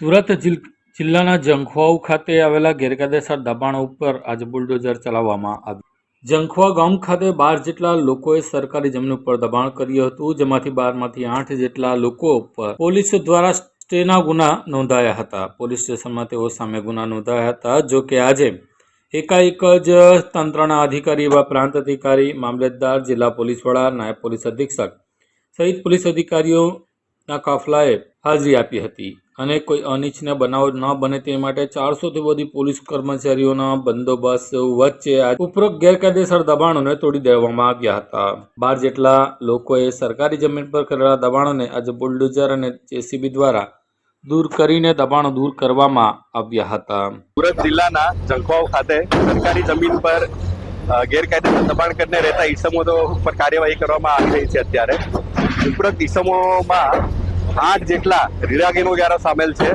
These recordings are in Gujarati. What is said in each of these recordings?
સુરત જિલ- જિલ્લાના જંખવાઉ ખાતે આવેલા ગેરકાયદેસર દબાણો ઉપર આજે બુલડોઝર ચલાવવામાં આવ્યું. જંખવા ગામ ખાતે બાર જેટલા લોકોએ સરકારી જમીન ઉપર દબાણ કર્યું હતું, જેમાંથી બારમાંથી આઠ જેટલા લોકો ઉપર પોલીસ દ્વારા સ્ટેના ગુના નોંધાયા હતા. પોલીસ સ્ટેશનમાં તેઓ સામે ગુના નોંધાયા હતા, જો કે આજે એકાએક જ તંત્રના અધિકારી એવા પ્રાંત અધિકારી, મામલતદાર, જિલ્લા પોલીસ વડા, નાયબ પોલીસ અધિક્ષક સહિત પોલીસ અધિકારીઓના કાફલાએ હાજરી આપી હતી અને કોઈ અનિચ્છનીય બનાવ ન બને તે માટે ચારસોથી વધુ પોલીસ કર્મચારીઓના બંદોબસ્ત વચ્ચે ઉપરોક્ત ગેરકાયદેસર દબાણોને તોડી દેવામાં આવ્યા હતા. બાર જેટલા લોકોએ સરકારી જમીન પર કરેલા દબાણોને આજે બુલડોઝર અને જેસીબી દ્વારા દૂર કરીને દબાણો દૂર કરવામાં આવ્યા હતા. સુરત જિલ્લાના જંખવાવ ખાતે સરકારી જમીન પર ગેરકાયદેસર દબાણ કરીને રહેતા ઈસમો તો કાર્યવાહી કરવામાં આવી રહી છે અત્યારે. ઉપરોક્ત ઈસમોમાં આઠ જેટલા રીડા ગુનેગારો સામેલ છે.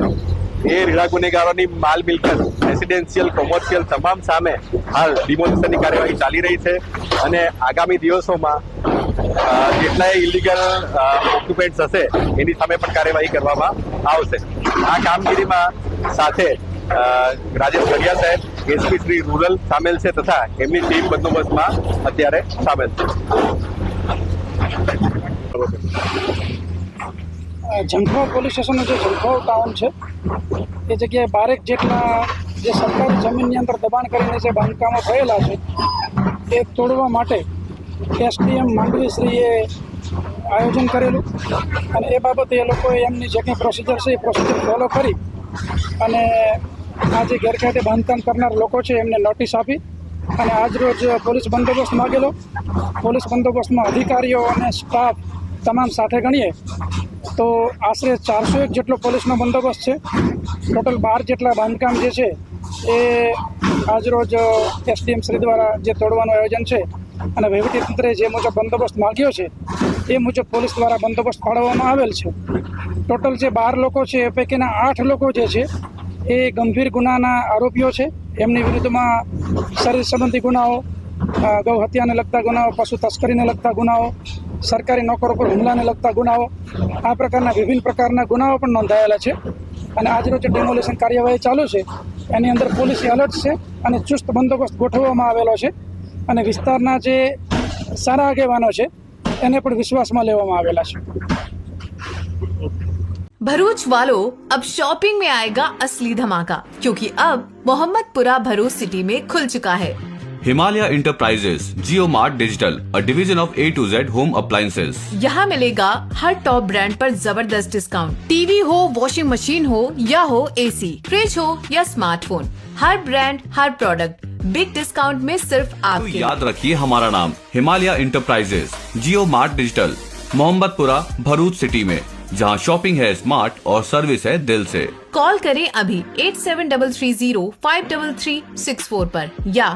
એ રીડા ગુનેગારોની માલ મિલકત રેસિડેન્શિયલ કોમર્શિયલ તમામ સામે હાલ ડિમોલિશનની કાર્યવાહી ચાલી રહી છે. અને આગામી દિવસોમાં જેટલાય ઇલીગલ ઓક્યુપેન્ટ્સ હશે, એની સામે પણ કાર્યવાહી કરવામાં આવશે. આ કામગીરીમાં સાથે રાજેશ ગઢિયા સાહેબ એસપી શ્રી રૂરલ સામેલ છે તથા એમની ટીમ બંદોબસ્તમાં અત્યારે સામેલ છે. ઝંખવા પોલીસ સ્ટેશનનું જે ઝંખવાવ ટાઉન છે, એ જગ્યાએ બારેક જેટલા જે સરકારી જમીનની અંદર દબાણ કરીને જે બાંધકામો થયેલા છે, એ તોડવા માટે એસડીએમ માંડવીશ્રીએ આયોજન કરેલું અને એ બાબતે એ લોકોએ એમની જે કંઈ પ્રોસિજર છે, એ પ્રોસિજર ફોલો કરી અને આ જે ગેરકાયદે બાંધકામ કરનાર લોકો છે, એમને નોટિસ આપી અને આજરોજ પોલીસ બંદોબસ્ત માગેલો. પોલીસ બંદોબસ્તમાં અધિકારીઓ અને સ્ટાફ તમામ સાથે ગણીએ તો આશરે ચારસો એક જેટલો પોલીસનો બંદોબસ્ત છે. ટોટલ બાર જેટલા બાંધકામ જે છે, એ આજરોજ એસડીએમ શ્રી દ્વારા જે તોડવાનું આયોજન છે અને વહીવટીતંત્રે જે મુજબ બંદોબસ્ત માગ્યો છે, એ મુજબ પોલીસ દ્વારા બંદોબસ્ત ફાળવવામાં આવેલ છે. ટોટલ જે બાર લોકો છે, એ પૈકીના આઠ લોકો જે છે, એ ગંભીર ગુનાના આરોપીઓ છે. એમની વિરુદ્ધમાં શરીર સંબંધી ગુનાઓ ગૌ હત્યાને લગતા ગુનાઓ પશુ તસ્કરીને લગતા ગુનાઓ સરકારી નોકરો પર હુમલાને લગતા ગુનાઓ આ પ્રકારના વિભિન્ન પ્રકારના ગુનાઓ પણ નોંધાયેલા છે અને આજરોજ જે ડેમોલેશન કાર્યવાહી ચાલુ છે એની અંદર પોલીસ એલર્ટ છે અને ચુસ્ત બંદોબસ્ત ગોઠવવામાં આવેલો છે અને વિસ્તારના જે સારા આગેવાનો છે એને પણ વિશ્વાસમાં લેવામાં આવેલા છે भरूच वालों अब शॉपिंग में आएगा असली धमाका क्योंकि अब मोहम्मदपुरा भरूच सिटी में खुल चुका है Himalaya Enterprises, GeoMart Digital, a division of A to Z home appliances यहाँ मिलेगा हर टॉप ब्रांड पर ज़बरदस्त डिस्काउंट टीवी हो वॉशिंग मशीन हो या हो एसी फ्रिज हो या स्मार्टफ़ोन हर ब्रांड हर प्रोडक्ट बिग डिस्काउंट में सिर्फ़ तो आपके लिए। याद रखिए हमारा नाम Himalaya enterprises Jio mart digital Mohammadpura Bharuch city में जहाँ शॉपिंग है स्मार्ट और सर्विस है दिल से। कॉल करें अभी eight seven double three zero five double three six four पर या